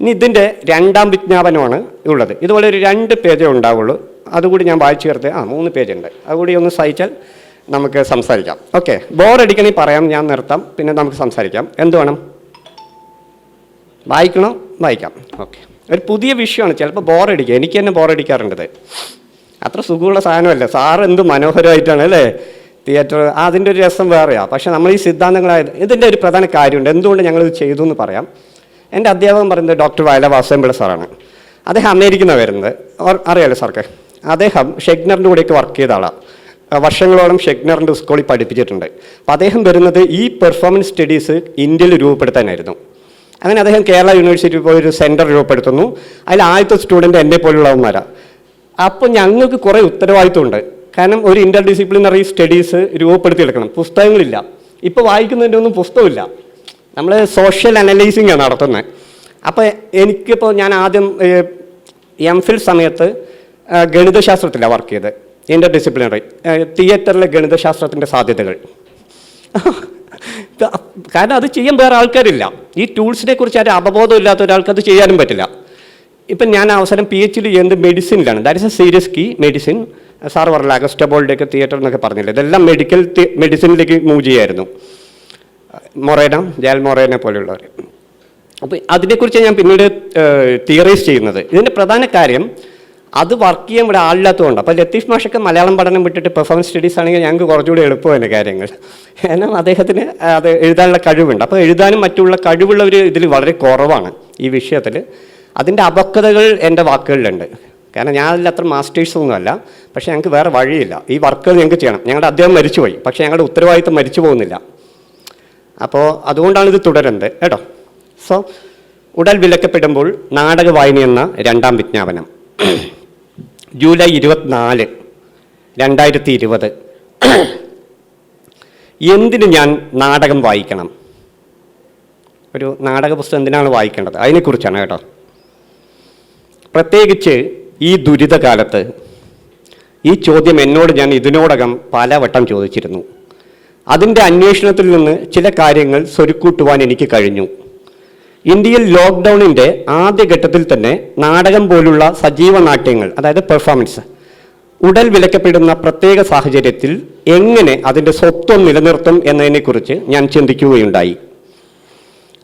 ഇനി ഇതിന്റെ രണ്ടാം വിജ്ഞാപനമാണ് ഉള്ളത്. ഇതുപോലെ ഒരു രണ്ട് പേജേ ഉണ്ടാവുള്ളൂ. അതുകൂടി ഞാൻ വായിച്ചു ചേർത്ത് ആ മൂന്ന് പേജുണ്ട്. അതുകൂടി ഒന്ന് സഹിച്ചാൽ നമുക്ക് സംസാരിക്കാം. ഓക്കെ ബോറടിക്കണമെങ്കിൽ പറയാം ഞാൻ നിർത്താം പിന്നെ നമുക്ക് സംസാരിക്കാം. എന്ത് വേണം? വായിക്കണോ? വായിക്കാം. ഓക്കെ. ഒരു പുതിയ വിഷയമാണ് ചിലപ്പോൾ ബോറടിക്കുക എനിക്ക് തന്നെ ബോറടിക്കാറുണ്ടത് അത്ര സുഖമുള്ള സാധനമല്ല. സാറ് എന്ത് മനോഹരമായിട്ടാണ് അല്ലേ? തിയേറ്റർ അതിന്റെ ഒരു രസം വേറെയാണ് പക്ഷേ നമ്മൾ ഈ സിദ്ധാന്തങ്ങളായത് ഇതിന്റെ ഒരു പ്രധാന കാര്യമുണ്ട്. എന്തുകൊണ്ട് ഞങ്ങളിത് ചെയ്തു എന്ന് പറയാം. എന്റെ അധ്യാപകൻ പറയുന്നത് ഡോക്ടർ വയല വാസമ്പിള സാറാണ്. അദ്ദേഹം അമേരിക്കുന്ന വരുന്നത്. അറിയാലോ സാർക്ക്? അദ്ദേഹം ഷെഗ്നറിന്റെ കൂടെയൊക്കെ വർക്ക് ചെയ്ത ആളാണ് വർഷങ്ങളോളം ഷെഗ്നറിന്റെ സ്കൂളിൽ പഠിപ്പിച്ചിട്ടുണ്ട്. അപ്പോൾ അദ്ദേഹം വരുന്നത് ഈ പെർഫോമൻസ് സ്റ്റഡീസ് ഇന്ത്യയിൽ രൂപപ്പെടുത്താനായിരുന്നു. അങ്ങനെ അദ്ദേഹം കേരള യൂണിവേഴ്സിറ്റി പോയി ഒരു സെന്റർ രൂപപ്പെടുത്തുന്നു. അതിൽ ആദ്യത്തെ സ്റ്റുഡന്റ് എന്നെ പോലുള്ളവന്മാരാണ് അപ്പോൾ ഞങ്ങൾക്ക് കുറേ ഉത്തരവാദിത്വമുണ്ട്. കാരണം ഒരു ഇന്റർ ഡിസിപ്ലിനറി സ്റ്റഡീസ് രൂപപ്പെടുത്തിയെടുക്കണം പുസ്തകങ്ങളില്ല. ഇപ്പോൾ വായിക്കുന്നതിന്റെ ഒന്നും പുസ്തകമില്ല. നമ്മൾ സോഷ്യൽ അനലൈസിങ് ആണ് നടത്തുന്നത് അപ്പോൾ എനിക്കിപ്പോൾ ഞാൻ ആദ്യം എം ഫിൽ സമയത്ത് ഗണിതശാസ്ത്രത്തിലാണ് വർക്ക് ചെയ്തത്. ഇന്റർ ഡിസിപ്ലിനറി തിയേറ്ററിലെ ഗണിതശാസ്ത്രത്തിന്റെ സാധ്യതകൾ. കാരണം അത് ചെയ്യാൻ വേറെ ആൾക്കാരില്ല. ഈ ടൂൾസിനെ കുറിച്ച് ആരും അവബോധം ഇല്ലാത്ത ഒരാൾക്ക് അത് ചെയ്യാനും പറ്റില്ല. ഇപ്പം ഞാൻ അവസരം പി എച്ച് ഡി ചെയ്യുന്നത് മെഡിസിനിലാണ് that is a serious key medicine sir പറഞ്ഞില്ല അഗസ്റ്റബോളുടെയൊക്കെ തിയേറ്റർ എന്നൊക്കെ പറഞ്ഞില്ല? ഇതെല്ലാം മെഡിക്കൽ മെഡിസിനിലേക്ക് മൂവ് ചെയ്യായിരുന്നു. മൊറേന ജാൽ മൊറേനെ പോലെയുള്ളവർ. അപ്പോൾ അതിനെക്കുറിച്ച് ഞാൻ പിന്നീട് തിയറൈസ് ചെയ്യുന്നത്. ഇതിന്റെ പ്രധാന കാര്യം അത് വർക്ക് ചെയ്യാൻ ഇവിടെ ആളില്ലാത്തതുകൊണ്ട്. അപ്പോൾ ലത്തീഫ് മാഷൊക്കെ മലയാളം പഠനം വിട്ടിട്ട് പെർഫോമൻസ് സ്റ്റഡീസ് ആണെങ്കിൽ ഞങ്ങൾക്ക് കുറച്ചുകൂടി എളുപ്പമല്ലേ കാര്യങ്ങൾ. കാരണം അദ്ദേഹത്തിന് അത് എഴുതാനുള്ള കഴിവുണ്ട്. അപ്പോൾ എഴുതാനും മറ്റുള്ള കഴിവുള്ളവർ ഇതിൽ വളരെ കുറവാണ് ഈ വിഷയത്തിൽ. അതിന്റെ അപക്വതകൾ എന്റെ വാക്കുകളിലുണ്ട്. കാരണം ഞാൻ അതിൽ അത്ര മാസ്റ്റേഴ്സ് ഒന്നുമല്ല. പക്ഷേ ഞങ്ങൾക്ക് വേറെ വഴിയില്ല. ഈ വർക്കുകൾ ഞങ്ങൾക്ക് ചെയ്യണം. ഞങ്ങളുടെ അദ്ദേഹം മരിച്ചുപോയി. പക്ഷേ ഞങ്ങളുടെ ഉത്തരവാദിത്തം മരിച്ചു പോകുന്നില്ല. അപ്പോൾ അതുകൊണ്ടാണ് ഇത് തുടരുന്നത് കേട്ടോ? സോ ഉടൽ വിലക്കപ്പെടുമ്പോൾ നാടക വായന എന്ന രണ്ടാം വിജ്ഞാപനം. ജൂലൈ ഇരുപത്തിനാല് രണ്ടായിരത്തി ഇരുപത് എന്തിന് ഞാൻ നാടകം വായിക്കണം? ഒരു നാടക പുസ്തകം എന്തിനാണ് വായിക്കേണ്ടത്? അതിനെക്കുറിച്ചാണ് കേട്ടോ. പ്രത്യേകിച്ച് ഈ ദുരിതകാലത്ത് ഈ ചോദ്യം എന്നോട് ഞാൻ ഇതിനോടകം പലവട്ടം ചോദിച്ചിരുന്നു. അതിന്റെ അന്വേഷണത്തിൽ നിന്ന് ചില കാര്യങ്ങൾ സ്വരുക്കൂട്ടുവാൻ എനിക്ക് കഴിഞ്ഞു. ഇന്ത്യയിൽ ലോക്ക്ഡൗണിന്റെ ആദ്യഘട്ടത്തിൽ തന്നെ നാടകം പോലുള്ള സജീവ നാട്യങ്ങൾ അതായത് പെർഫോമൻസ് ഉടൽ വിലക്കപ്പെടുന്ന പ്രത്യേക സാഹചര്യത്തിൽ എങ്ങനെ അതിന്റെ സ്വത്വം നിലനിർത്തും എന്നതിനെക്കുറിച്ച് ഞാൻ ചിന്തിക്കുകയുണ്ടായി.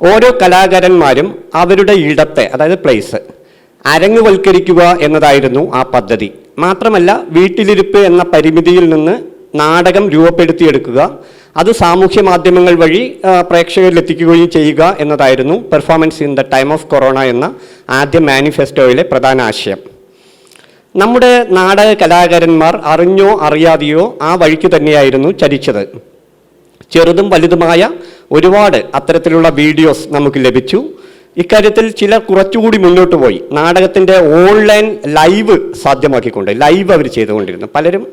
ഓരോ കലാകാരന്മാരും അവരുടെ ഇടത്തെ അതായത് പ്ലേസ് അരങ്ങുവൽക്കരിക്കുക എന്നതായിരുന്നു ആ പദ്ധതി. മാത്രമല്ല വീട്ടിലിരിപ്പ് എന്ന പരിമിതിയിൽ നിന്ന് നാടകം രൂപപ്പെടുത്തിയെടുക്കുക. അത് സാമൂഹ്യ മാധ്യമങ്ങൾ വഴി പ്രേക്ഷകരിൽ എത്തിക്കുകയും ചെയ്യുക എന്നതായിരുന്നു performance in the time of corona എന്ന ആദ്യ മാനിഫെസ്റ്റോയിലെ പ്രധാന ആശയം. നമ്മുടെ നാടക കലാകാരന്മാർ അറിഞ്ഞോ അറിയാതെയോ ആ വഴിക്ക് തന്നെയായിരുന്നു ചരിച്ചത്. ചെറുതും വലുതുമായ ഒരുപാട് അത്തരത്തിലുള്ള വീഡിയോസ് നമുക്ക് ലഭിച്ചു. ഇക്കാര്യത്തിൽ ചിലർ കുറച്ചുകൂടി മുന്നോട്ട് പോയി. നാടകത്തിന്റെ ഓൺലൈൻ ലൈവ് സാധ്യമാക്കിക്കൊണ്ട് ലൈവ് അവർ ചെയ്തുകൊണ്ടിരുന്നു. പലരും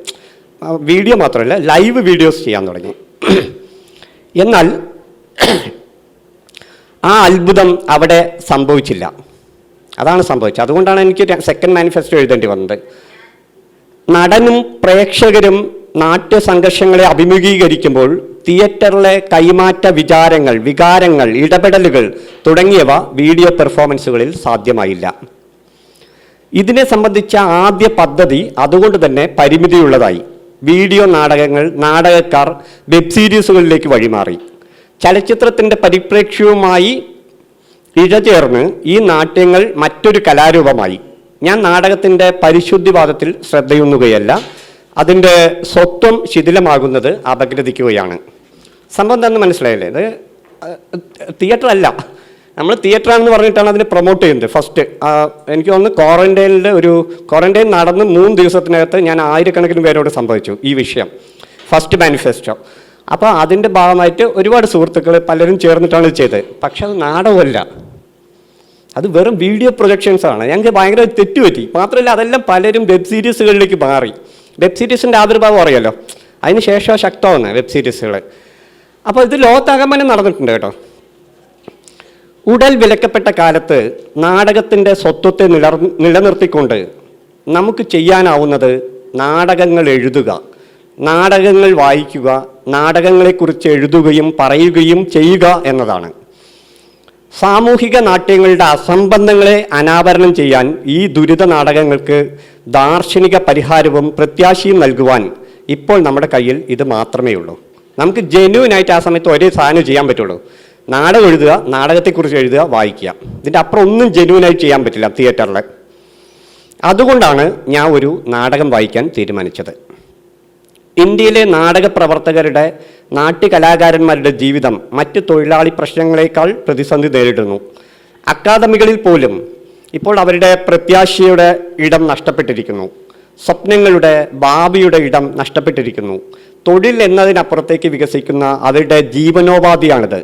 വീഡിയോ മാത്രമല്ല ലൈവ് വീഡിയോസ് ചെയ്യാൻ തുടങ്ങി. എന്നാൽ ആ അത്ഭുതം അവിടെ സംഭവിച്ചില്ല. അതാണ് സംഭവിച്ചത്. അതുകൊണ്ടാണ് എനിക്ക് സെക്കൻഡ് മാനിഫെസ്റ്റോ എഴുതേണ്ടി വന്നത്. നടനും പ്രേക്ഷകരും നാട്യ സംഘർഷങ്ങളെ അഭിമുഖീകരിക്കുമ്പോൾ തിയേറ്ററിലെ കൈമാറ്റ വിചാരങ്ങൾ വികാരങ്ങൾ ഇടപെടലുകൾ തുടങ്ങിയവ വീഡിയോ പെർഫോമൻസുകളിൽ സാധ്യമായില്ല. ഇതിനെ സംബന്ധിച്ച ആദ്യ പദ്ധതി അതുകൊണ്ട് തന്നെ പരിമിതിയുള്ളതായി. വീഡിയോ നാടകങ്ങൾ നാടകക്കാർ വെബ് സീരീസുകളിലേക്ക് വഴിമാറി. ചലച്ചിത്രത്തിന്റെ പരിപ്രേക്ഷ്യവുമായി ഇഴചേർന്ന് ഈ നാട്യങ്ങൾ മറ്റൊരു കലാരൂപമായി. ഞാൻ നാടകത്തിന്റെ പരിശുദ്ധിവാദത്തിൽ ശ്രദ്ധയുന്നുകയല്ല അതിന്റെ സ്വത്വം ശിഥിലമാകുന്നത് അപഗ്രഥിക്കുകയാണ്. സംഭവം തന്നെ മനസ്സിലായില്ലേ? ഇത് തിയേറ്റർ അല്ല. നമ്മൾ തിയേറ്റർ ആണെന്ന് പറഞ്ഞിട്ടാണ് അതിനെ പ്രൊമോട്ട് ചെയ്യുന്നത്. ഫസ്റ്റ് എനിക്ക് തോന്നുന്നു ക്വാറന്റൈനിന്റെ ഒരു ക്വാറന്റൈൻ നടന്ന് മൂന്ന് ദിവസത്തിനകത്ത് ഞാൻ ആയിരക്കണക്കിന് പേരോട് സംഭവിച്ചു ഈ വിഷയം. ഫസ്റ്റ് മാനിഫെസ്റ്റോ അപ്പോൾ അതിന്റെ ഭാഗമായിട്ട് ഒരുപാട് സുഹൃത്തുക്കൾ പലരും ചേർന്നിട്ടാണ് ചെയ്തത്. പക്ഷേ അത് നാടകമല്ല. അത് വെറും വീഡിയോ പ്രൊജക്ഷൻസാണ് ഞങ്ങൾക്ക് ഭയങ്കര തെറ്റുപറ്റി. മാത്രമല്ല അതെല്ലാം പലരും വെബ് സീരീസുകളിലേക്ക് മാറി. വെബ് സീരീസിന്റെ ആവിർഭാവം അറിയാലോ? അതിന് ശേഷം ശക്തമാണ് വെബ് സീരീസുകൾ അപ്പോൾ ഇത് ലോകത്താകമാനം നടന്നിട്ടുണ്ട് കേട്ടോ. ഉടൽ വിലക്കപ്പെട്ട കാലത്ത് നാടകത്തിന്റെ സ്വത്വത്തെ നിലർ നിലനിർത്തിക്കൊണ്ട് നമുക്ക് ചെയ്യാനാവുന്നത് നാടകങ്ങൾ എഴുതുക. നാടകങ്ങൾ വായിക്കുക നാടകങ്ങളെക്കുറിച്ച് എഴുതുകയും പറയുകയും ചെയ്യുക എന്നതാണ്. സാമൂഹിക നാട്യങ്ങളുടെ അസംബന്ധങ്ങളെ അനാവരണം ചെയ്യാൻ ഈ ദുരിത നാടകങ്ങൾക്ക് ദാർശനിക പരിഹാരവും പ്രത്യാശയും നൽകുവാൻ ഇപ്പോൾ നമ്മുടെ കയ്യിൽ ഇത് മാത്രമേ ഉള്ളൂ നമുക്ക് ജെന്യൂനായിട്ട് ആ സമയത്ത് ഒരേ സാധനം ചെയ്യാൻ പറ്റുള്ളൂ. നാടകം എഴുതുക നാടകത്തെക്കുറിച്ച് എഴുതുക വായിക്കുക. ഇതിന്റെ അപ്പുറം ഒന്നും ജെന്യൂനായിട്ട് ചെയ്യാൻ പറ്റില്ല തിയേറ്ററിൽ അതുകൊണ്ടാണ് ഞാൻ ഒരു നാടകം വായിക്കാൻ തീരുമാനിച്ചത്. ഇന്ത്യയിലെ നാടക പ്രവർത്തകരുടെ നാട്ടുകലാകാരന്മാരുടെ ജീവിതം മറ്റ് തൊഴിലാളി പ്രശ്നങ്ങളെക്കാൾ പ്രതിസന്ധി നേരിടുന്നു. അക്കാദമികളിൽ പോലും ഇപ്പോൾ അവരുടെ പ്രത്യാശയുടെ ഇടം നഷ്ടപ്പെട്ടിരിക്കുന്നു. സ്വപ്നങ്ങളുടെ ഭാവിയുടെ ഇടം നഷ്ടപ്പെട്ടിരിക്കുന്നു. തൊഴിൽ എന്നതിനപ്പുറത്തേക്ക് വികസിക്കുന്ന അവരുടെ ജീവനോപാധിയാണിത്.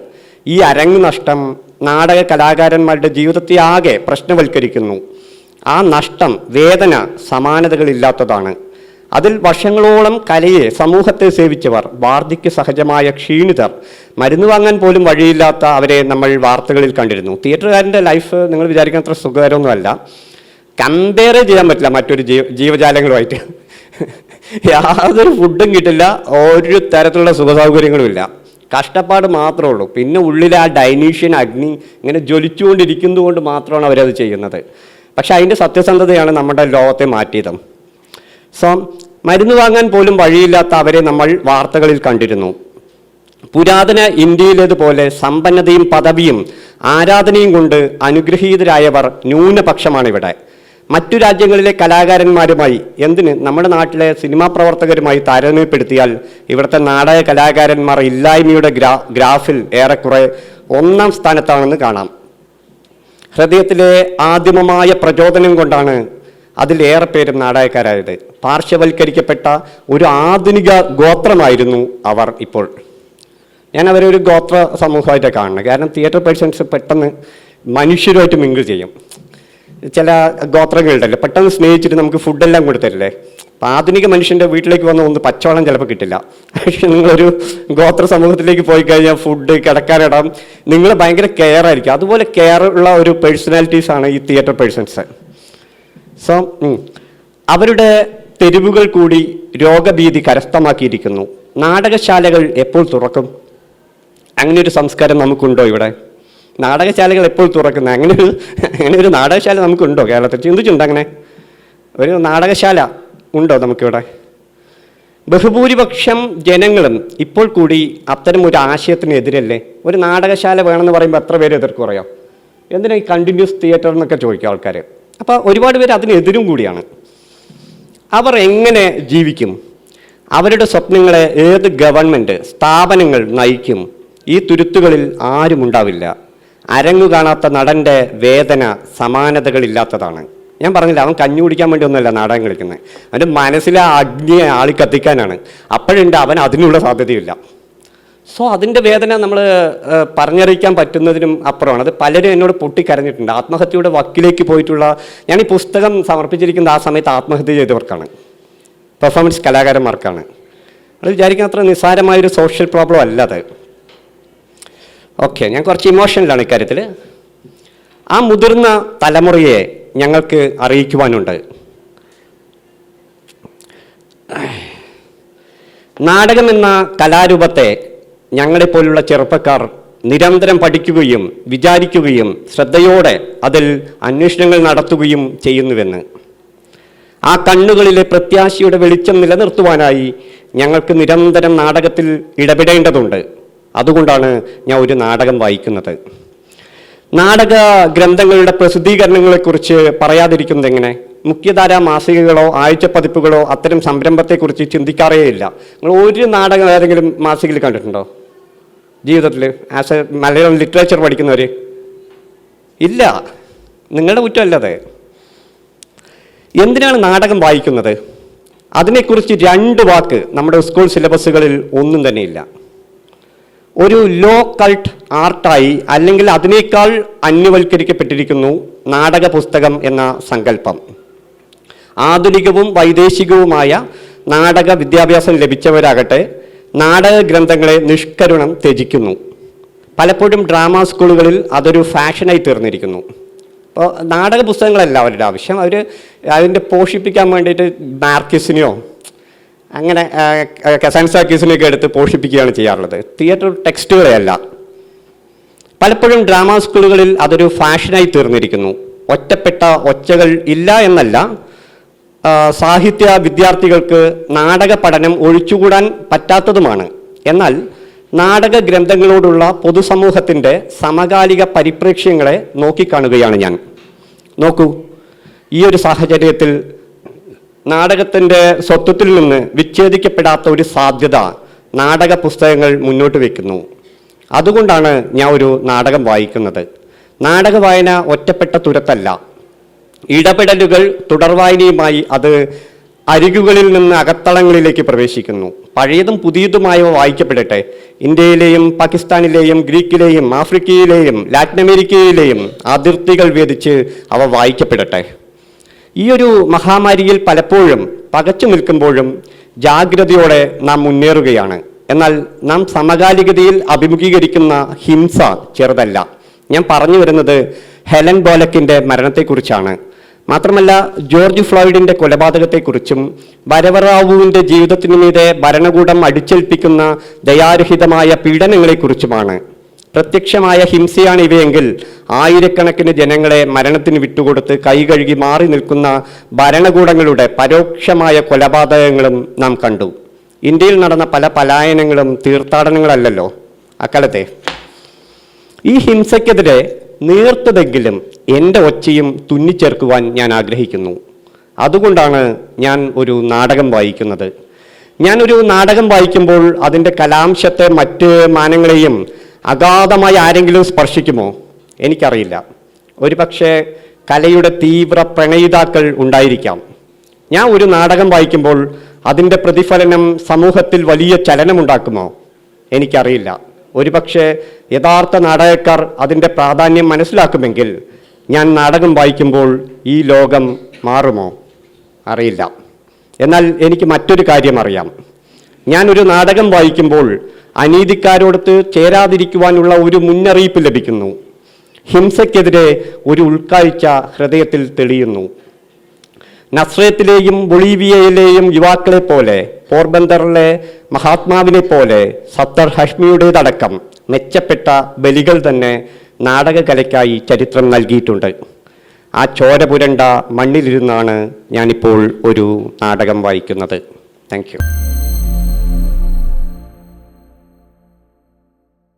ഈ അരങ്ങ് നഷ്ടം നാടക കലാകാരന്മാരുടെ ജീവിതത്തെ ആകെ പ്രശ്നവൽക്കരിക്കുന്നു. ആ നഷ്ടം വേദന സമാനതകളില്ലാത്തതാണ്. അതിൽ വർഷങ്ങളോളം കലയെ സമൂഹത്തെ സേവിച്ചവർ വാർദ്ധക്യ സഹജമായ ക്ഷീണിതർ മരുന്ന് വാങ്ങാൻ പോലും വഴിയില്ലാത്ത അവരെ നമ്മൾ വാർത്തകളിൽ കണ്ടിരുന്നു. തിയേറ്ററുകാരന്റെ ലൈഫ് നിങ്ങൾ വിചാരിക്കുന്ന അത്ര സുഖകരമൊന്നുമല്ല. കമ്പയർ ചെയ്യാൻ പറ്റില്ല മറ്റൊരു ജീവ ജീവജാലങ്ങളുമായിട്ട്. യാതൊരു ഫുഡും കിട്ടില്ല ഒരു തരത്തിലുള്ള സുഖസൗകര്യങ്ങളും ഇല്ല. കഷ്ടപ്പാട് മാത്രമേ ഉള്ളൂ. പിന്നെ ഉള്ളിൽ ആ ഡൈനീഷ്യൻ അഗ്നി ഇങ്ങനെ ജ്വലിച്ചുകൊണ്ടിരിക്കുന്നതുകൊണ്ട് മാത്രമാണ് അവരത് ചെയ്യുന്നത്. പക്ഷേ അതിന്റെ സത്യസന്ധതയാണ് നമ്മുടെ ലോകത്തെ മാറ്റിയത്. സോ മരുന്ന് വാങ്ങാൻ പോലും വഴിയില്ലാത്ത അവരെ നമ്മൾ വാർത്തകളിൽ കണ്ടിരുന്നു. പുരാതന ഇന്ത്യയിലേതുപോലെ സമ്പന്നതയും പദവിയും ആരാധനയും കൊണ്ട് അനുഗ്രഹീതരായവർ ന്യൂനപക്ഷമാണിവിടെ. മറ്റു രാജ്യങ്ങളിലെ കലാകാരന്മാരുമായി എന്തിന് നമ്മുടെ നാട്ടിലെ സിനിമാ പ്രവർത്തകരുമായി താരതമ്യപ്പെടുത്തിയാൽ ഇവിടുത്തെ നാടക കലാകാരന്മാർ ഇല്ലായ്മയുടെ ഗ്രാ ഗ്രാഫിൽ ഏറെക്കുറെ ഒന്നാം സ്ഥാനത്താണെന്ന് കാണാം. ഹൃദയത്തിലെ ആദിമമായ പ്രചോദനം കൊണ്ടാണ് അതിലേറെ പേരും നാടകക്കാരായത്. പാർശ്വവൽക്കരിക്കപ്പെട്ട ഒരു ആധുനിക ഗോത്രമായിരുന്നു അവർ ഇപ്പോൾ. ഞാൻ അവരെ ഒരു ഗോത്ര സമൂഹമായിട്ടാണ് കാണുന്നത്. കാരണം തിയേറ്റർ പേഴ്സൺസ് പെട്ടെന്ന് മനുഷ്യരുമായിട്ട് മിങ്കിൾ ചെയ്യും. ചില ഗോത്രങ്ങളുണ്ടല്ലോ. പെട്ടെന്ന് സ്നേഹിച്ചിട്ട് നമുക്ക് ഫുഡെല്ലാം കൊടുത്തരില്ലേ? അപ്പം ആധുനിക മനുഷ്യന്റെ വീട്ടിലേക്ക് വന്ന ഒന്ന് പച്ചവെള്ളം ചിലപ്പോൾ കിട്ടില്ല. പക്ഷെ നിങ്ങളൊരു ഗോത്ര സമൂഹത്തിലേക്ക് പോയി കഴിഞ്ഞാൽ ഫുഡ് കിടക്കാനിടം നിങ്ങൾ ഭയങ്കര കെയർ ആയിരിക്കും. അതുപോലെ കെയർ ഉള്ള ഒരു പേഴ്സണാലിറ്റീസാണ് ഈ തിയേറ്റർ പേഴ്സൺസ് സോ അവരുടെ തെരുവുകൾ കൂടി രോഗഭീതി കരസ്ഥമാക്കിയിരിക്കുന്നു. നാടകശാലകൾ എപ്പോൾ തുറക്കും? അങ്ങനെ ഒരു സംസ്കാരം നമുക്കുണ്ടോ ഇവിടെ? നാടകശാലകൾ എപ്പോൾ തുറക്കുന്നത് അങ്ങനെ ഒരു അങ്ങനെ ഒരു നാടകശാല നമുക്കുണ്ടോ കേരളത്തിൽ? ചിന്തിച്ചിട്ടുണ്ടോ അങ്ങനെ? ഒരു നാടകശാല ഉണ്ടോ നമുക്കിവിടെ? ബഹുഭൂരിപക്ഷം ജനങ്ങളും ഇപ്പോൾ കൂടി അത്തരം ഒരു ആശയത്തിനെതിരല്ലേ? ഒരു നാടകശാല വേണമെന്ന് പറയുമ്പോൾ എത്ര പേര് എതിർക്കുറയോ എന്തിനാ ഈ കണ്ടിന്യൂസ് തിയേറ്റർ എന്നൊക്കെ ചോദിക്കും ആൾക്കാർ അപ്പോൾ ഒരുപാട് പേര് അതിനെതിരും കൂടിയാണ്. അവർ എങ്ങനെ ജീവിക്കും? അവരുടെ സ്വപ്നങ്ങളെ ഏത് ഗവൺമെന്റ് സ്ഥാപനങ്ങൾ നയിക്കും? ഈ തുരുത്തുകളിൽ ആരും ഉണ്ടാവില്ല അരങ്ങു കാണാത്ത നടന്റെ വേദന സമാനതകളില്ലാത്തതാണ്. ഞാൻ പറഞ്ഞില്ല അവൻ കഞ്ഞു കുടിക്കാൻ വേണ്ടി ഒന്നുമല്ല നാടകം കളിക്കുന്നത്. അവന്റെ മനസ്സിലെ അഗ്നിയെ ആളി കത്തിക്കാനാണ്. അപ്പോഴുണ്ട് അവൻ അതിനുള്ള സാധ്യതയില്ല. സോ അതിന്റെ വേദന നമ്മൾ പറഞ്ഞറിയിക്കാൻ പറ്റുന്നതിനും അപ്പുറമാണ്. അത് പലരും എന്നോട് പൊട്ടിക്കരഞ്ഞിട്ടുണ്ട്. ആത്മഹത്യയുടെ വക്കിലേക്ക് പോയിട്ടുള്ള ഞാൻ ഈ പുസ്തകം സമർപ്പിച്ചിരിക്കുന്നത് ആ സമയത്ത് ആത്മഹത്യ ചെയ്തവർക്കാണ്. പെർഫോമൻസ് കലാകാരന്മാർക്കാണ്. അത് വിചാരിക്കുന്ന അത്ര നിസ്സാരമായൊരു സോഷ്യൽ പ്രോബ്ലം അല്ല അത്. ഓക്കെ ഞാൻ കുറച്ച് ഇമോഷണലാണ് ഇക്കാര്യത്തിൽ ആ മുതിർന്ന തലമുറയെ ഞങ്ങൾക്ക് അറിയിക്കുവാനുണ്ട്. നാടകമെന്ന കലാരൂപത്തെ ഞങ്ങളെപ്പോലുള്ള ചെറുപ്പക്കാർ നിരന്തരം പഠിക്കുകയും വിചാരിക്കുകയും ശ്രദ്ധയോടെ അതിൽ അന്വേഷണങ്ങൾ നടത്തുകയും ചെയ്യുന്നുവെന്ന്. ആ കണ്ണുകളിലെ പ്രത്യാശയുടെ വെളിച്ചം നിലനിർത്തുവാനായി ഞങ്ങൾക്ക് നിരന്തരം നാടകത്തിൽ ഇടപെടേണ്ടതുണ്ട്. അതുകൊണ്ടാണ് ഞാൻ ഒരു നാടകം വായിക്കുന്നത്. നാടക ഗ്രന്ഥങ്ങളുടെ പ്രസിദ്ധീകരണങ്ങളെക്കുറിച്ച് പറയാതിരിക്കുന്നത് എങ്ങനെ? മുഖ്യധാരാ മാസികകളോ ആഴ്ച പതിപ്പുകളോ അത്തരം സംരംഭത്തെക്കുറിച്ച് ചിന്തിക്കാറേയില്ല നിങ്ങൾ ഒരു നാടകം ഏതെങ്കിലും മാസികയിൽ കണ്ടിട്ടുണ്ടോ? ജീവിതത്തിൽ ആസ് എ മലയാളം ലിറ്ററേച്ചർ പഠിക്കുന്നവർ ഇല്ല. നിങ്ങളുടെ കുറ്റമല്ലത് എന്തിനാണ് നാടകം വായിക്കുന്നത്? അതിനെക്കുറിച്ച് രണ്ട് വാക്ക് നമ്മുടെ സ്കൂൾ സിലബസുകളിൽ ഒന്നും തന്നെയില്ല ഒരു ലോ കൾട്ട് ആർട്ടായി അല്ലെങ്കിൽ അതിനേക്കാൾ അന്യവൽക്കരിക്കപ്പെട്ടിരിക്കുന്നു നാടക പുസ്തകം എന്ന സങ്കല്പം. ആധുനികവും വൈദേശികവുമായ നാടക വിദ്യാഭ്യാസം ലഭിച്ചവരാകട്ടെ നാടക ഗ്രന്ഥങ്ങളെ നിഷ്കരുണം ത്യജിക്കുന്നു. പലപ്പോഴും ഡ്രാമ സ്കൂളുകളിൽ അതൊരു ഫാഷനായി തീർന്നിരിക്കുന്നു. അപ്പോൾ നാടക പുസ്തകങ്ങളല്ല അവരുടെ ആവശ്യം. അവർ അതിന്റെ പോഷിപ്പിക്കാൻ വേണ്ടിയിട്ട് മാർക്കിസിനെയോ അങ്ങനെ കസാൻസാക്കീസിനെയൊക്കെ എടുത്ത് പോഷിപ്പിക്കുകയാണ് ചെയ്യാറുള്ളത്. തിയേറ്റർ ടെക്സ്റ്റുകളെയല്ല പലപ്പോഴും ഡ്രാമ സ്കൂളുകളിൽ അതൊരു ഫാഷനായി തീർന്നിരിക്കുന്നു. ഒറ്റപ്പെട്ട ഒച്ചകൾ ഇല്ല എന്നല്ല. സാഹിത്യ വിദ്യാർത്ഥികൾക്ക് നാടക പഠനം ഒഴിച്ചുകൂടാൻ പറ്റാത്തതുമാണ്. എന്നാൽ നാടക ഗ്രന്ഥങ്ങളോടുള്ള പൊതുസമൂഹത്തിന്റെ സമകാലിക പരിപ്രേക്ഷ്യങ്ങളെ നോക്കിക്കാണുകയാണ് ഞാൻ. നോക്കൂ ഈ ഒരു സാഹചര്യത്തിൽ നാടകത്തിന്റെ സ്വത്വത്തിൽ നിന്ന് വിച്ഛേദിക്കപ്പെടാത്ത ഒരു സാധ്യത നാടക പുസ്തകങ്ങൾ മുന്നോട്ട് വയ്ക്കുന്നു അതുകൊണ്ടാണ് ഞാൻ ഒരു നാടകം വായിക്കുന്നത്. നാടക വായന ഒറ്റപ്പെട്ട തുരത്തല്ല. ഇടപെടലുകൾ തുടർവായനയുമായി അത് അരികുകളിൽ നിന്ന് അകത്തളങ്ങളിലേക്ക് പ്രവേശിക്കുന്നു. പഴയതും പുതിയതുമായവ വായിക്കപ്പെടട്ടെ. ഇന്ത്യയിലെയും പാകിസ്ഥാനിലെയും ഗ്രീക്കിലെയും ആഫ്രിക്കയിലെയും ലാറ്റിൻ അമേരിക്കയിലെയും അതിർത്തികൾ വേദിച്ച് അവ വായിക്കപ്പെടട്ടെ. ഈ ഒരു മഹാമാരിയിൽ പലപ്പോഴും പകച്ചു നിൽക്കുമ്പോഴും ജാഗ്രതയോടെ നാം മുന്നേറുകയാണ്. എന്നാൽ നാം സമകാലികതയിൽ അഭിമുഖീകരിക്കുന്ന ഹിംസ ചെറുതല്ല. ഞാൻ പറഞ്ഞു വരുന്നത് ഹെലൻ ബോലക്കിന്റെ മരണത്തെക്കുറിച്ചാണ്. മാത്രമല്ല ജോർജ് ഫ്ലോയിഡിന്റെ കൊലപാതകത്തെക്കുറിച്ചും വരവറാവുവിന്റെ ജീവിതത്തിനു മീതെ ഭരണകൂടം അടിച്ചേൽപ്പിക്കുന്ന ദയാരഹിതമായ പീഡനങ്ങളെക്കുറിച്ചുമാണ് പ്രത്യക്ഷമായ ഹിംസയാണ് ഇവയെങ്കിൽ ആയിരക്കണക്കിന് ജനങ്ങളെ മരണത്തിന് വിട്ടുകൊടുത്ത് കൈകഴുകി മാറി നിൽക്കുന്ന ഭരണകൂടങ്ങളുടെ പരോക്ഷമായ കൊലപാതകങ്ങളും നാം കണ്ടു. ഇന്ത്യയിൽ നടന്ന പല പലായനങ്ങളും തീർത്ഥാടനങ്ങളല്ലല്ലോ? അക്കാലത്തെ. ഈ ഹിംസയ്ക്കെതിരെ നീർത്തതെങ്കിലും എന്റെ ഒച്ചയും തുന്നിച്ചേർക്കുവാൻ ഞാൻ ആഗ്രഹിക്കുന്നു. അതുകൊണ്ടാണ് ഞാൻ ഒരു നാടകം വായിക്കുന്നത്. ഞാനൊരു നാടകം വായിക്കുമ്പോൾ അതിന്റെ കലാംശത്തെ മറ്റ് മാനങ്ങളെയും അഗാധമായി ആരെങ്കിലും സ്പർശിക്കുമോ? എനിക്കറിയില്ല. ഒരു പക്ഷേ കലയുടെ തീവ്ര പ്രണയിതാക്കൾ ഉണ്ടായിരിക്കാം. ഞാൻ ഒരു നാടകം വായിക്കുമ്പോൾ അതിന്റെ പ്രതിഫലനം സമൂഹത്തിൽ വലിയ ചലനമുണ്ടാക്കുമോ? എനിക്കറിയില്ല. ഒരുപക്ഷെ യഥാർത്ഥ നാടകക്കാർ അതിന്റെ പ്രാധാന്യം മനസ്സിലാക്കുമെങ്കിൽ ഞാൻ നാടകം വായിക്കുമ്പോൾ ഈ ലോകം മാറുമോ? അറിയില്ല. എന്നാൽ എനിക്ക് മറ്റൊരു കാര്യം അറിയാം. ഞാനൊരു നാടകം വായിക്കുമ്പോൾ അനീതിക്കാരോടത്ത് ചേരാതിരിക്കുവാനുള്ള ഒരു മുന്നറിയിപ്പ് ലഭിക്കുന്നു. ഹിംസയ്ക്കെതിരെ ഒരു ഉൾക്കാഴ്ച ഹൃദയത്തിൽ തെളിയുന്നു. നസ്രത്തിലെയും ബൊളീവിയയിലെയും യുവാക്കളെ പോലെ പോർബന്തറിലെ മഹാത്മാവിനെ പോലെ സത്തർ ഹഷ്മിയുടേതടക്കം മെച്ചപ്പെട്ട ബലികൾ തന്നെ നാടകകലയ്ക്കായി ചരിത്രം നൽകിയിട്ടുണ്ട്. ആ ചോര പുരണ്ട മണ്ണിലിരുന്നാണ് ഞാനിപ്പോൾ ഒരു നാടകം വായിക്കുന്നത്. Thank you.